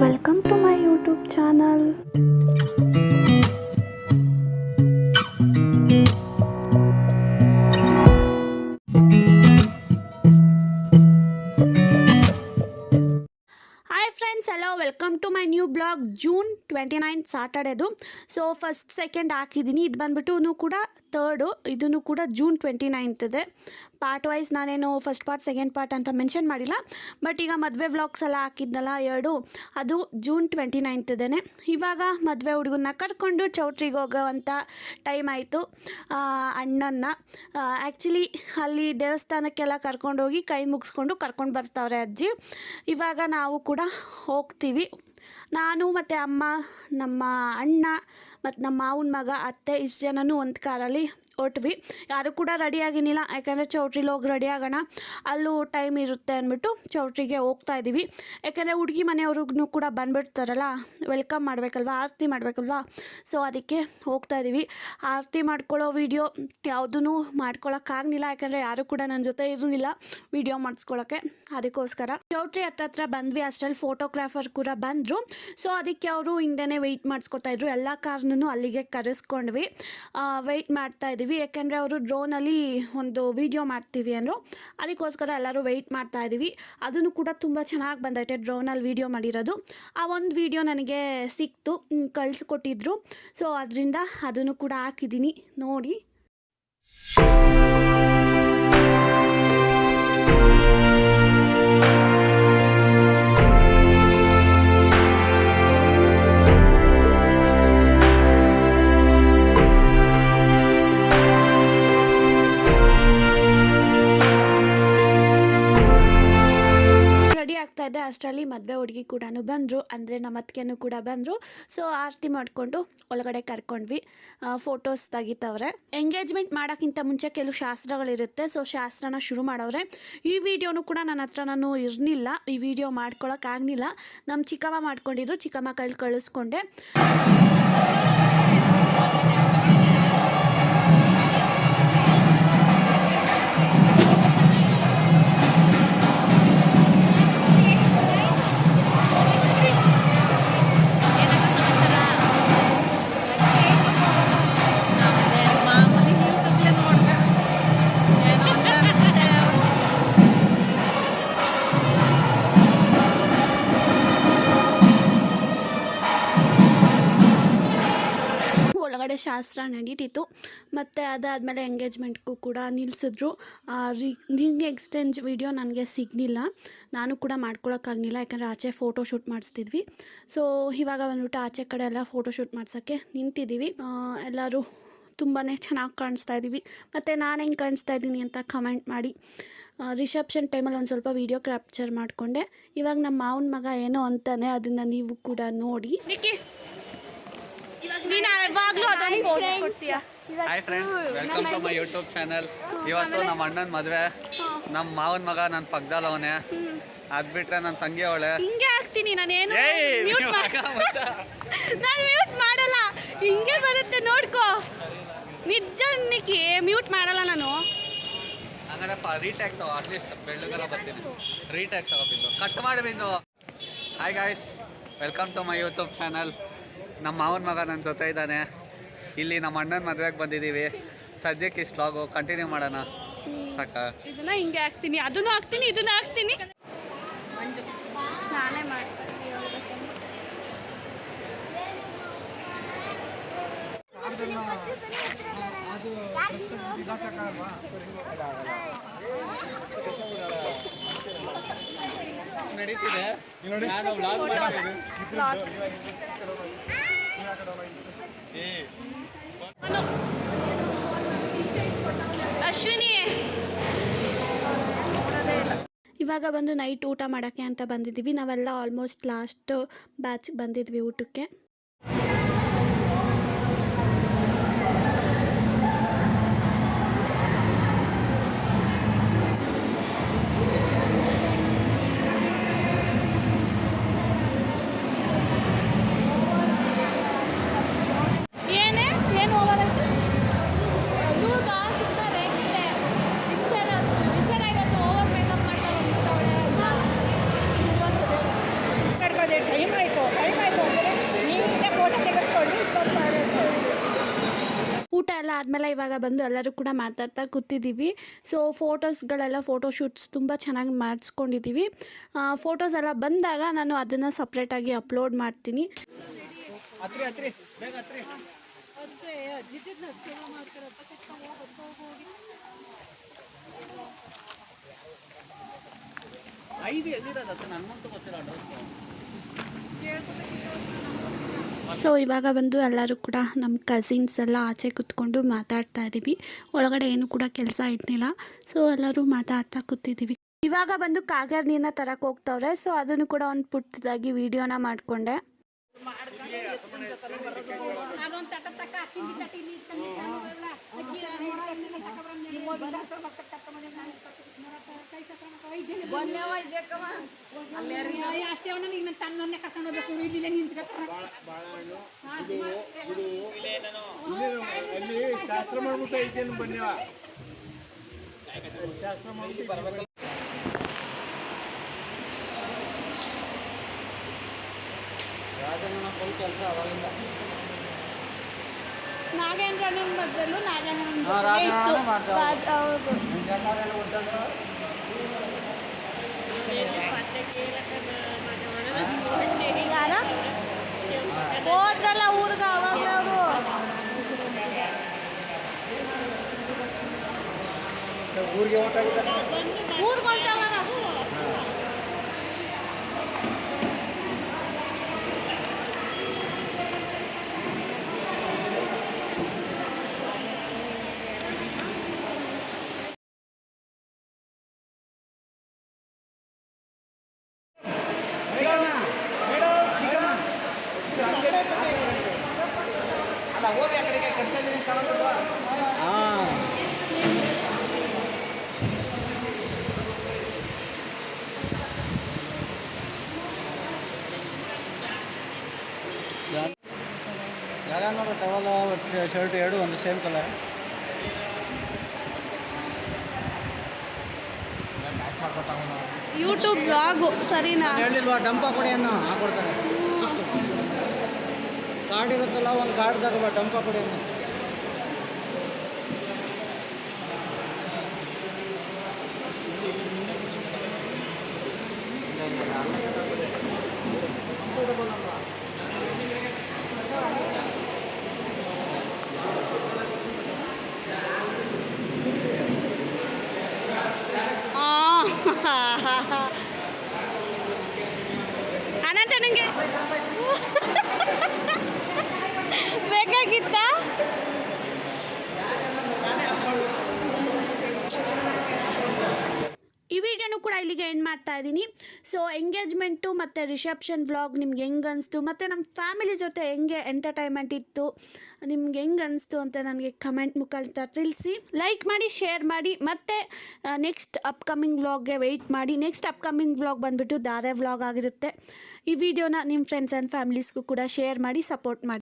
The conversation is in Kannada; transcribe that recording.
Welcome to my YouTube channel my new blog June twenty nine ಸಾಟರ್ಡೇದು so first second ಹಾಕಿದ್ದೀನಿ. ಇದು ಬಂದ್ಬಿಟ್ಟು ಕೂಡ ತರ್ಡು ಇದನ್ನು ಕೂಡ ಜೂನ್ ಟ್ವೆಂಟಿ ಇದೆ ಪಾರ್ಟ್ ವೈಸ್ ನಾನೇನು ಫಸ್ಟ್ ಪಾರ್ಟ್ ಸೆಕೆಂಡ್ ಪಾರ್ಟ್ ಅಂತ ಮೆನ್ಷನ್ ಮಾಡಿಲ್ಲ. ಬಟ್ ಈಗ ಮದುವೆ ವ್ಲಾಗ್ಸ್ ಎಲ್ಲ ಹಾಕಿದ್ನಲ್ಲ, ಎರಡು. ಅದು ಜೂನ್ ಟ್ವೆಂಟಿ ನೈನ್ತದೇನೆ. ಇವಾಗ ಮದುವೆ ಹುಡುಗನ್ನ ಕರ್ಕೊಂಡು ಚೌಟ್ರಿಗೆ ಹೋಗೋವಂಥ ಟೈಮ್ ಆಯಿತು. ಅಣ್ಣನ್ನ. ಆ್ಯಕ್ಚುಲಿ ಅಲ್ಲಿ ದೇವಸ್ಥಾನಕ್ಕೆಲ್ಲ ಕರ್ಕೊಂಡೋಗಿ ಕೈ ಮುಗಿಸ್ಕೊಂಡು ಕರ್ಕೊಂಡು ಬರ್ತಾವ್ರೆ ಅಜ್ಜಿ. ಇವಾಗ ನಾವು ಕೂಡ ಹೋಗ್ತೀವಿ. ನಾನು ಮತ್ತು ಅಮ್ಮ ನಮ್ಮ ಅಣ್ಣ ಮತ್ತು ನಮ್ಮ ಮಾವನ ಮಗ, ಅತ್ತೆ ಇಷ್ಟು ಜನನೂ ಒಂದು ಕಾರಲ್ಲಿ ಹೊಟ್ವಿ. ಯಾರು ಕೂಡ ರೆಡಿ ಆಗಿನಿಲ್ಲ, ಯಾಕಂದರೆ ಚೌಟ್ರಿಲಿ ಹೋಗಿ ರೆಡಿ ಆಗೋಣ. ಅಲ್ಲೂ ಟೈಮ್ ಇರುತ್ತೆ ಅಂದ್ಬಿಟ್ಟು ಚೌಟ್ರಿಗೆ ಹೋಗ್ತಾ ಇದ್ದೀವಿ ಯಾಕೆಂದರೆ ಹುಡುಗಿ ಮನೆಯವ್ರಿಗೂ ಕೂಡ ಬಂದ್ಬಿಡ್ತಾರಲ್ಲ ವೆಲ್ಕಮ್ ಮಾಡಬೇಕಲ್ವಾ, ಆಸ್ತಿ ಮಾಡಬೇಕಲ್ವಾ? ಸೊ ಅದಕ್ಕೆ ಹೋಗ್ತಾ ಇದ್ದೀವಿ ಆಸ್ತಿ ಮಾಡ್ಕೊಳ್ಳೋ ವಿಡಿಯೋ ಯಾವುದೂ ಮಾಡ್ಕೊಳಕ್ಕಾಗಲಿಲ್ಲ ಯಾಕಂದರೆ ಯಾರು ಕೂಡ ನನ್ನ ಜೊತೆ ಇರಲಿಲ್ಲ ವಿಡಿಯೋ ಮಾಡಿಸ್ಕೊಳ್ಳೋಕ್ಕೆ ಅದಕ್ಕೋಸ್ಕರ ಚೌಟ್ರಿ ಹತ್ತತ್ರ ಬಂದ್ವಿ. ಅಷ್ಟರಲ್ಲಿ ಫೋಟೋಗ್ರಾಫರ್ ಕೂಡ ಬಂದರು. ಸೊ ಅದಕ್ಕೆ ಅವರು ಹಿಂದೆನೇ ವೆಯ್ಟ್ ಮಾಡಿಸ್ಕೊತಾ ಇದ್ರು. ಎಲ್ಲ ಕಾರ್ನೂ ಅಲ್ಲಿಗೆ ಕರೆಸ್ಕೊಂಡ್ವಿ. ವೆಯ್ಟ್ ಮಾಡ್ತಾ ಇದ್ದೀವಿ. ಯಾಕೆಂದರೆ ಅವರು ಡ್ರೋನಲ್ಲಿ ಒಂದು ವಿಡಿಯೋ ಮಾಡ್ತೀವಿ ಅಂದರು. ಅದಕ್ಕೋಸ್ಕರ ಎಲ್ಲರೂ ವೆಯ್ಟ್ ಮಾಡ್ತಾ ಇದ್ದೀವಿ. ಅದನ್ನು ಕೂಡ ತುಂಬ ಚೆನ್ನಾಗಿ ಬಂದೈತೆ ಡ್ರೋನಲ್ಲಿ ವಿಡಿಯೋ ಮಾಡಿರೋದು. ಆ ಒಂದು ವಿಡಿಯೋ ನನಗೆ ಸಿಕ್ತು. ಕಳಿಸ್ಕೊಟ್ಟಿದ್ರು. ಸೊ ಅದರಿಂದ ಅದನ್ನು ಕೂಡ ಹಾಕಿದ್ದೀನಿ. ನೋಡಿ. ಅಷ್ಟರಲ್ಲಿ ಮದುವೆ ಹುಡುಗಿ ಕೂಡ ಬಂದರು, ಅಂದರೆ ನಮ್ಮ ಅತ್ತಿಗೆನೂ ಕೂಡ ಬಂದರು. ಸೊ ಆರತಿ ಮಾಡಿಕೊಂಡು ಒಳಗಡೆ ಕರ್ಕೊಂಡ್ವಿ. ಫೋಟೋಸ್ ತೆಗಿತವ್ರೆ. ಎಂಗೇಜ್ಮೆಂಟ್ ಮಾಡೋಕ್ಕಿಂತ ಮುಂಚೆ ಕೆಲವು ಶಾಸ್ತ್ರಗಳಿರುತ್ತೆ. ಸೊ ಶಾಸ್ತ್ರನ ಶುರು ಮಾಡವ್ರೆ. ಈ ವಿಡಿಯೋನು ಕೂಡ ನನ್ನ ಹತ್ರ ನಾನು ಇರಲಿಲ್ಲ. ಈ ವಿಡಿಯೋ ಮಾಡ್ಕೊಳಕ್ಕಾಗಲಿಲ್ಲ ನಮ್ಮ ಚಿಕ್ಕಮ್ಮ ಮಾಡ್ಕೊಂಡಿದ್ರು. ಚಿಕ್ಕಮ್ಮ ಕೈಲಿ ಕಳಿಸ್ಕೊಂಡೆ. ಶಾಸ್ತ್ರ ನಡೀತಿತ್ತು. ಮತ್ತು ಅದಾದಮೇಲೆ ಎಂಗೇಜ್ಮೆಂಟ್ಗೂ ಕೂಡ ನಿಲ್ಲಿಸಿದ್ರು ರಿಂಗ್ ಎಕ್ಸ್ಚೇಂಜ್ ವಿಡಿಯೋ ನನಗೆ ಸಿಗಲಿಲ್ಲ. ನಾನು ಕೂಡ ಮಾಡ್ಕೊಳಕ್ಕಾಗಲಿಲ್ಲ, ಯಾಕಂದರೆ ಆಚೆ ಫೋಟೋ ಶೂಟ್ ಮಾಡಿಸ್ತಿದ್ವಿ. ಸೊ, ಇವಾಗ ಬಂದ್ಬಿಟ್ಟು ಆಚೆ ಕಡೆ ಎಲ್ಲ ಫೋಟೋ ಶೂಟ್ ಮಾಡ್ಸೋಕ್ಕೆ ನಿಂತಿದ್ದೀವಿ. ಎಲ್ಲರೂ ತುಂಬಾ ಚೆನ್ನಾಗಿ ಕಾಣಿಸ್ತಾ ಇದ್ದೀವಿ. ಮತ್ತು ನಾನು ಹೆಂಗೆ ಕಾಣಿಸ್ತಾ ಇದ್ದೀನಿ ಅಂತ ಕಮೆಂಟ್ ಮಾಡಿ. ರಿಸೆಪ್ಷನ್ ಟೈಮಲ್ಲಿ ಒಂದು ಸ್ವಲ್ಪ ವೀಡಿಯೋ ಕ್ಯಾಪ್ಚರ್ ಮಾಡಿಕೊಂಡೆ. ಇವಾಗ ನಮ್ಮ ಮಾವನ ಮಗ ಏನೋ ಅಂತಾನೆ, ಅದನ್ನು ನೀವು ಕೂಡ ನೋಡಿ. ನೀನು ಯಾವಾಗಲೂ ಅದನ್ನು ಫೋಟೋ ಕೊಡ್ತೀಯಾ? Hi friends welcome to my YouTube channel ಇವತ್ತು ನಮ್ಮ ಅಣ್ಣನ ಮದುವೆ. ನಮ್ಮ ಮಾವನ ಮಗ ನನ್ನ ಪಕ್ಕದಲ್ಲಿ ಅವನೇ. ಅದ್ ಬಿಟ್ರೆ ನನ್ನ ತಂಗಿ ಅವಳೆ. ಹಿಂಗೆ ಹಾಕ್ತೀನಿ ನಾನೇನು ಮ್ಯೂಟ್. ನಾನು ಮ್ಯೂಟ್ ಮಾಡಲ್ಲ. ಹಿಂಗೆ ಬರುತ್ತೆ ನೋಡ್ಕೋ. ನಿಜ ಮ್ಯೂಟ್ ಮಾಡಲ್ಲ ನಾನು. ಹಂಗಾರೆ ರೀಟ್ಯಾಕ್ ತಗೋ ಅಟ್ಲೀಸ್ಟ್ ಬೆಳ್ಳಗರ ಬರ್ತೀನಿ. ರೀಟ್ಯಾಕ್ ತಗೋಬಿದ್ದು ಕಟ್ ಮಾಡಿ ಬಿಂದು. Hi guys welcome to my YouTube channel ನಮ್ಮ ಮಾವನ ಮಗ ನನ್ನ ಜೊತೆ ಇದ್ದಾನೆ ಇಲ್ಲಿ ನಮ್ಮ ಅಣ್ಣನ ಮದುವೆಗೆ ಬಂದಿದ್ದೀವಿ ಸದ್ಯಕ್ಕೆ ಇಷ್ಟು ಲಾಗು ಕಂಟಿನ್ಯೂ ಮಾಡೋಣ ಸಾಕ ಇದನ್ನ ಹಿಂಗೆ ಹಾಕ್ತೀನಿ ಅದನ್ನು ಹಾಕ್ತೀನಿ ಇದನ್ನ ಹಾಕ್ತೀನಿ ನಾನೇ ಮಾಡ್ತೀನಿ ನಡೀತಿದೆ. ನಾನು ಮಾಡಿದ್ದೀನಿ ಅಶ್ವಿನಿ. ಇವಾಗ ಬಂದು ನೈಟ್ ಊಟ ಮಾಡೋಕ್ಕೆ ಅಂತ ಬಂದಿದ್ದೀವಿ. ನಾವೆಲ್ಲ ಆಲ್ಮೋಸ್ಟ್ ಲಾಸ್ಟ್ ಬ್ಯಾಚ್ಗೆ ಬಂದಿದ್ವಿ ಊಟಕ್ಕೆ ಏನೇ ಏನು ಹೋಗೋದೈತೆ ನೂರು ಸಿಗ್ತಾರೆ ಎಕ್ಸ್ಟ್ರಾ ಪಿಕ್ಚರ್ ಪಿಕ್ಚರ್ ಇವತ್ತು ಓವರ್ ಮೇಕಪ್ ಮಾಡ್ತಾರೆ ಅದೇ ಟೈಮ್ ಆಯಿತು ಟೈಮ್ ಆಯಿತು ಅಂದರೆ ನೀಟಾಗಿ ಫೋಟೋ ತೆಗೆಸ್ಕೊಂಡು ಇಪ್ಪತ್ತು ಊಟ ಎಲ್ಲ ಆದಮೇಲೆ ಇವಾಗ ಬಂದು ಎಲ್ಲರೂ ಕೂಡ ಮಾತಾಡ್ತಾ ಕೂತಿದ್ದೀವಿ. ಸೊ ಫೋಟೋಸ್ಗಳೆಲ್ಲ ಫೋಟೋ ಶೂಟ್ಸ್ ತುಂಬ ಚೆನ್ನಾಗಿ ಮಾಡಿಸ್ಕೊಂಡಿದ್ದೀವಿ. ಫೋಟೋಸ್ ಎಲ್ಲ ಬಂದಾಗ ನಾನು ಅದನ್ನು ಸಪ್ರೇಟಾಗಿ ಅಪ್ಲೋಡ್ ಮಾಡ್ತೀನಿ. ಐದು ಎಲ್ಲಿರೋದು? ನನ್ನಂತೂ ಗೊತ್ತಿಲ್ಲ ಡೌಟ್ ಸೊ ಇವಾಗ ಬಂದು ಎಲ್ಲರೂ ಕೂಡ ನಮ್ಮ ಕಸಿನ್ಸ್ ಎಲ್ಲ ಆಚೆ ಕೂತ್ಕೊಂಡು ಮಾತಾಡ್ತಾ ಇದ್ದೀವಿ ಒಳಗಡೆ ಏನು ಕೂಡ ಕೆಲಸ ಇಟ್ಟಿಲ್ಲ ಸೊ ಎಲ್ಲರೂ ಮಾತಾಡ್ತಾ ಕೂತಿದ್ದೀವಿ ಇವಾಗ ಬಂದು ಕಾಗರ್ ನೀರನ್ನ ತರಕ್ಕೆ ಹೋಗ್ತವ್ರೆ. ಸೊ ಅದನ್ನು ಕೂಡ ಒಂದು ಪುಟ್ಟದಾಗಿ ವಿಡಿಯೋನ ಮಾಡಿಕೊಂಡೆ. ತನ್ನೊನ್ನೆ ಇಲ್ಲಿ ಶಾಸ್ತ್ರ ಮಾಡ್ಬಿಟ್ಟು ಬನ್ನಿವ ಶಾಸ್ತ್ರ ಮಾಡ್ಬಿಟ್ಟು ರಾಜನ ಕೆಲಸ ಅವಾಗಿಂದ. ನಾಗೇಂದ್ರಣ್ಣನ ಬದಲು ನಾಗೇಂದ್ರ ಹೌದು ಯಾರ ಹೋದ್ರಲ್ಲ ಊರ್ಗ ಅವಾಗ ಅವರು ಊರಿಗೆ ಹೊಂಟಾಗಿದ್ದ ಯಾರ ನೋಡಿ ಟವಲ್ ಶರ್ಟ್ ಎರಡು ಒಂದು ಸೇಮ್ ಕಲರ್ ಯೂಟ್ಯೂಬ್ ಬ್ಲಾಗು ಸರಿನಾ? ಹೇಳಿಲ್ವಾ ಡಂಪ ಕೊಡಿ ಅನ್ನೋ. ಹಾಕೊಡ್ತಾರೆ ಕಾರ್ಡ್ ಇರುತ್ತಲ್ಲ ಒಂದು ತಗೋಬ ಡಂಪ ಕೊಡಿ ಅನ್ನೋ ಅನಂತ ನನಗೆ ಬೇಕಾಗಿತ್ತಾ ಈ ವಿಡಿಯೋನು ಕೂಡ ಇಲ್ಲಿಗೆ ಎಂಡ್ ಮಾಡ್ತಾ ಇದ್ದೀನಿ. ಸೊ ಎಂಗೇಜ್ಮೆಂಟು ಮತ್ತು ರಿಸೆಪ್ಷನ್ ವ್ಲಾಗ್ ನಿಮ್ಗೆ ಹೆಂಗೆ ಅನಿಸ್ತು? ಮತ್ತು ನಮ್ಮ ಫ್ಯಾಮಿಲಿ ಜೊತೆ ಹೆಂಗೆ ಎಂಟರ್ಟೈನ್ಮೆಂಟ್ ಇತ್ತು? ನಿಮ್ಗೆ ಹೆಂಗೆ ಅನಿಸ್ತು ಅಂತ ನನಗೆ ಕಮೆಂಟ್ ಮುಖಾಂತರ ತಿಳಿಸಿ. ಲೈಕ್ ಮಾಡಿ ಶೇರ್ ಮಾಡಿ, ಮತ್ತು ನೆಕ್ಸ್ಟ್ ಅಪ್ಕಮಿಂಗ್ ವ್ಲಾಗ್ಗೆ ವೆಯ್ಟ್ ಮಾಡಿ. ನೆಕ್ಸ್ಟ್ ಅಪ್ಕಮಿಂಗ್ ವ್ಲಾಗ್ ಬಂದುಬಿಟ್ಟು ಧಾರೆ ವ್ಲಾಗ್ ಆಗಿರುತ್ತೆ. ಈ ವಿಡಿಯೋನ ನಿಮ್ಮ ಫ್ರೆಂಡ್ಸ್ ಆ್ಯಂಡ್ ಫ್ಯಾಮಿಲೀಸ್ಗೂ ಕೂಡ ಶೇರ್ ಮಾಡಿ ಸಪೋರ್ಟ್ ಮಾಡಿ.